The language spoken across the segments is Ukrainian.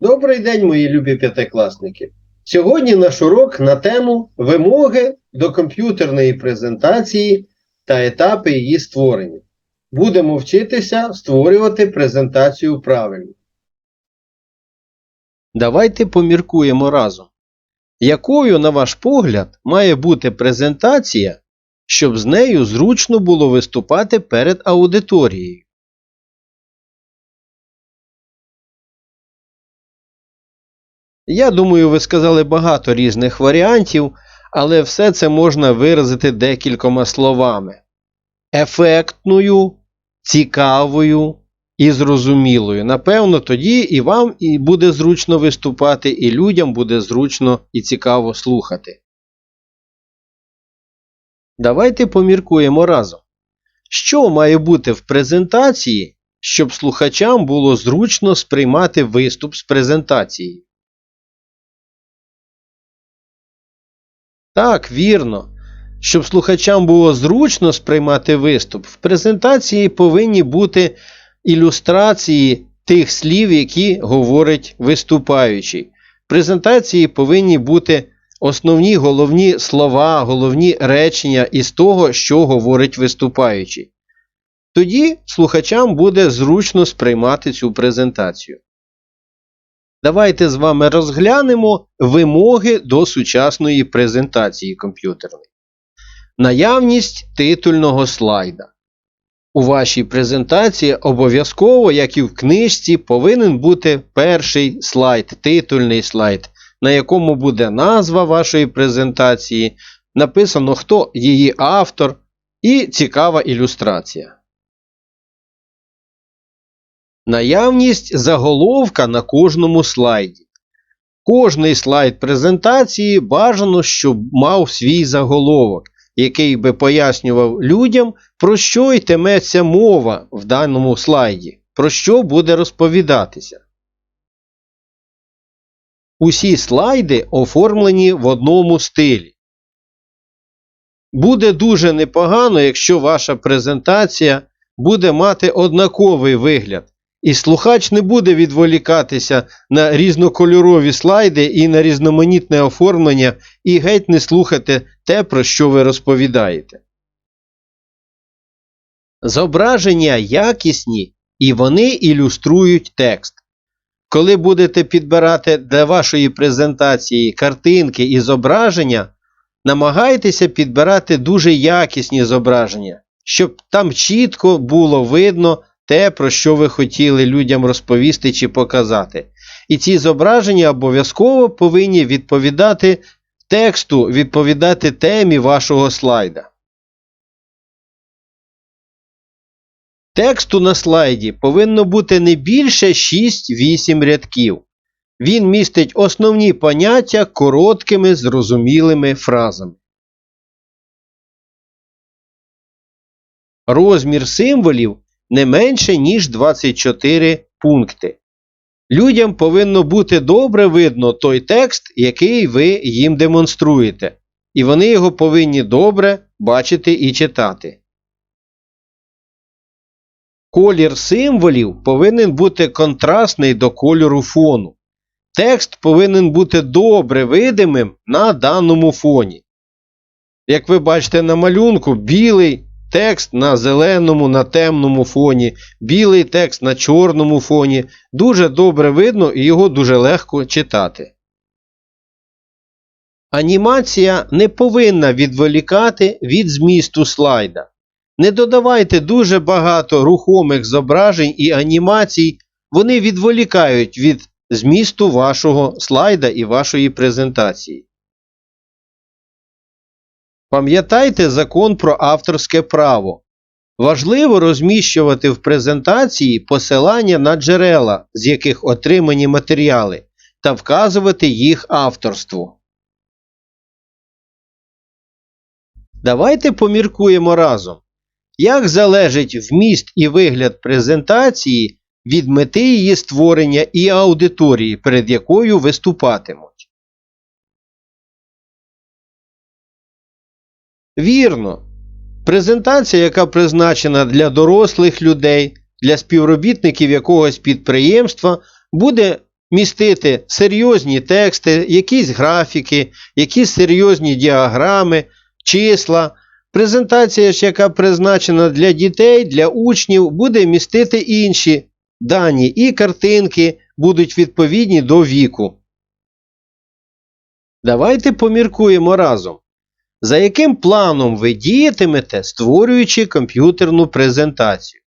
Добрий день, мої любі п'ятикласники. Сьогодні наш урок на тему вимоги до комп'ютерної презентації та етапи її створення. Будемо вчитися створювати презентацію правильно. Давайте поміркуємо разом. Якою, на ваш погляд, має бути презентація, щоб з нею зручно було виступати перед аудиторією? Я думаю, ви сказали багато різних варіантів, але все це можна виразити декількома словами: ефектною, цікавою і зрозумілою. Напевно, тоді і вам і буде зручно виступати, і людям буде зручно і цікаво слухати. Давайте поміркуємо разом. Що має бути в презентації, щоб слухачам було зручно сприймати виступ з презентації? Так, вірно. Щоб слухачам було зручно сприймати виступ, в презентації повинні бути ілюстрації тих слів, які говорить виступаючий. В презентації повинні бути основні головні слова, головні речення із того, що говорить виступаючий. Тоді слухачам буде зручно сприймати цю презентацію. Давайте з вами розглянемо вимоги до сучасної презентації комп'ютерної. Наявність титульного слайда. У вашій презентації обов'язково, як і в книжці, повинен бути перший слайд, титульний слайд, на якому буде назва вашої презентації, написано, хто її автор, і цікава ілюстрація. Наявність заголовка на кожному слайді. Кожний слайд презентації бажано, щоб мав свій заголовок, який би пояснював людям, про що йтиметься мова в даному слайді, про що буде розповідатися. Усі слайди оформлені в одному стилі. Буде дуже непогано, якщо ваша презентація буде мати однаковий вигляд. І слухач не буде відволікатися на різнокольорові слайди і на різноманітне оформлення, і геть не слухати те, про що ви розповідаєте. Зображення якісні і вони ілюструють текст. Коли будете підбирати для вашої презентації картинки і зображення, намагайтеся підбирати дуже якісні зображення, щоб там чітко було видно те, про що ви хотіли людям розповісти чи показати. І ці зображення обов'язково повинні відповідати тексту, відповідати темі вашого слайда. Тексту на слайді повинно бути не більше 6-8 рядків. Він містить основні поняття короткими зрозумілими фразами. Розмір символів не менше, ніж 24 пункти. Людям повинно бути добре видно той текст, який ви їм демонструєте, і вони його повинні добре бачити і читати. Колір символів повинен бути контрастний до кольору фону. Текст повинен бути добре видимим на даному фоні. Як ви бачите на малюнку, білий текст на зеленому, на темному фоні, білий текст на чорному фоні. Дуже добре видно і його дуже легко читати. Анімація не повинна відволікати від змісту слайда. Не додавайте дуже багато рухомих зображень і анімацій, вони відволікають від змісту вашого слайда і вашої презентації. Пам'ятайте закон про авторське право. Важливо розміщувати в презентації посилання на джерела, з яких отримані матеріали, та вказувати їх авторство. Давайте поміркуємо разом. Як залежить вміст і вигляд презентації від мети її створення і аудиторії, перед якою виступатимуть? Вірно. Презентація, яка призначена для дорослих людей, для співробітників якогось підприємства, буде містити серйозні тексти, якісь графіки, якісь серйозні діаграми, числа. Презентація яка призначена для дітей, для учнів, буде містити інші дані, і картинки будуть відповідні до віку. Давайте поміркуємо разом. За яким планом ви діятимете, створюючи комп'ютерну презентацію?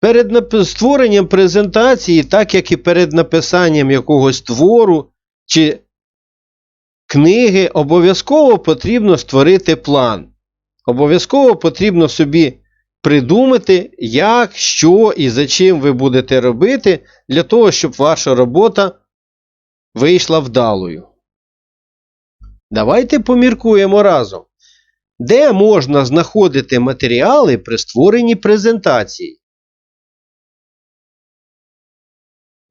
Перед створенням презентації, так як і перед написанням якогось твору чи книги, обов'язково потрібно створити план. Обов'язково потрібно собі придумати, як, що і за чим ви будете робити для того, щоб ваша робота вийшла вдалою. Давайте поміркуємо разом. Де можна знаходити матеріали при створенні презентації?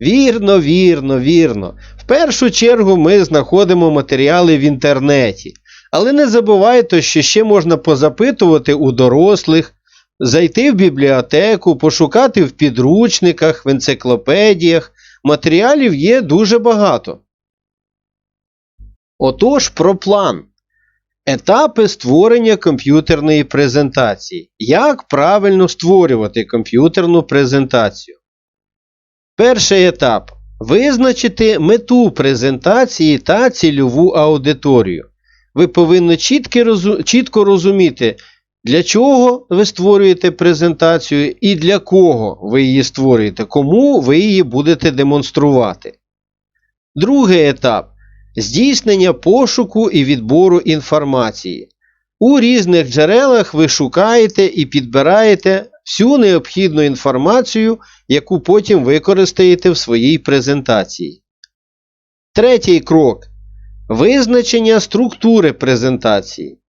Вірно, вірно, вірно. В першу чергу ми знаходимо матеріали в інтернеті. Але не забувайте, що ще можна позапитувати у дорослих, зайти в бібліотеку, пошукати в підручниках, в енциклопедіях. Матеріалів є дуже багато. Отож, про план. Етапи створення комп'ютерної презентації. Як правильно створювати комп'ютерну презентацію? Перший етап. Визначити мету презентації та цільову аудиторію. Ви повинні чітко, розуміти, для чого ви створюєте презентацію і для кого ви її створюєте, кому ви її будете демонструвати. Другий етап здійснення пошуку і відбору інформації. У різних джерелах ви шукаєте і підбираєте всю необхідну інформацію, яку потім використаєте в своїй презентації. Третій крок визначення структури презентації.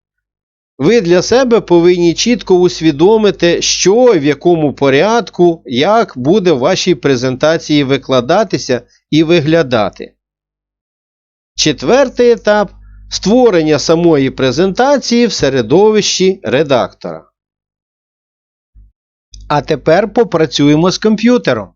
Ви для себе повинні чітко усвідомити, що в якому порядку, як буде в вашій презентації викладатися і виглядати. Четвертий етап створення самої презентації в середовищі редактора. А тепер попрацюємо з комп'ютером.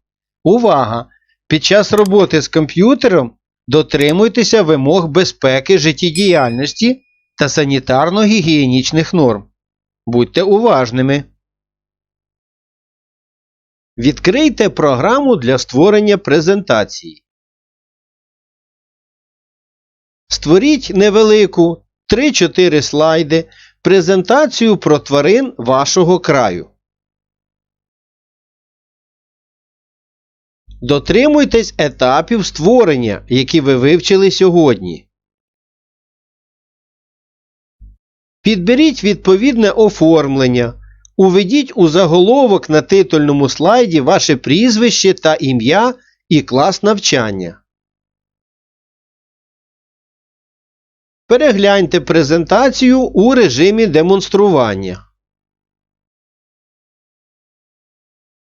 Увага! Під час роботи з комп'ютером дотримуйтеся вимог безпеки життєдіяльності та санітарно-гігієнічних норм. Будьте уважними. Відкрийте програму для створення презентації. Створіть невелику 3-4 слайди презентацію про тварин вашого краю. Дотримуйтесь етапів створення, які ви вивчили сьогодні. Підберіть відповідне оформлення. Уведіть у заголовок на титульному слайді ваше прізвище та ім'я і клас навчання. Перегляньте презентацію у режимі демонстрування.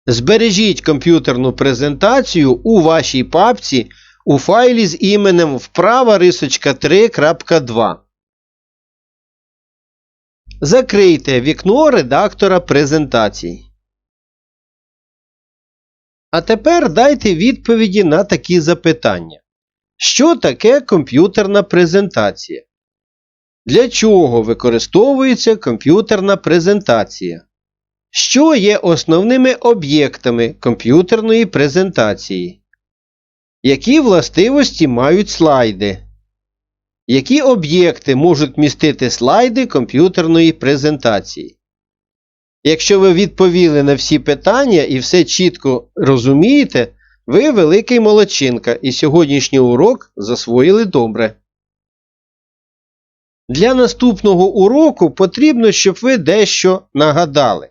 Збережіть комп'ютерну презентацію у вашій папці у файлі з іменем вправа рисочка 3.2. Закрийте вікно редактора презентацій. А тепер дайте відповіді на такі запитання. Що таке комп'ютерна презентація? Для чого використовується комп'ютерна презентація? Що є основними об'єктами комп'ютерної презентації? Які властивості мають слайди? Які об'єкти можуть містити слайди комп'ютерної презентації? Якщо ви відповіли на всі питання і все чітко розумієте, ви великий молодчинка і сьогоднішній урок засвоїли добре. Для наступного уроку потрібно, щоб ви дещо нагадали.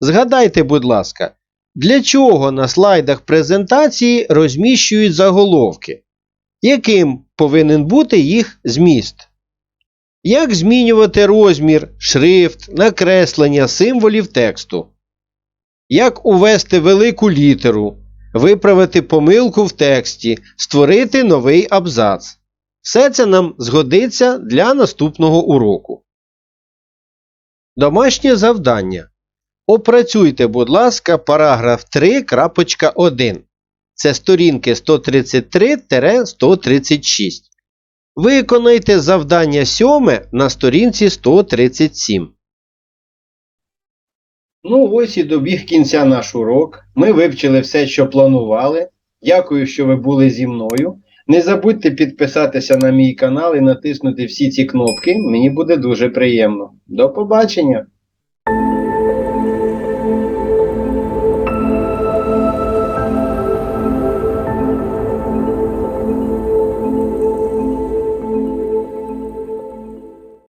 Згадайте, будь ласка, для чого на слайдах презентації розміщують заголовки? Яким повинен бути їх зміст? Як змінювати розмір, шрифт, накреслення символів тексту? Як увести велику літеру, виправити помилку в тексті, створити новий абзац? Все це нам згодиться для наступного уроку. Домашнє завдання. Опрацюйте, будь ласка, параграф 3.1. Це сторінки 133-136. Виконайте завдання 7 на сторінці 137. Ну, ось і добіг кінця наш урок. Ми вивчили все, що планували. Дякую, що ви були зі мною. Не забудьте підписатися на мій канал і натиснути всі ці кнопки. Мені буде дуже приємно. До побачення!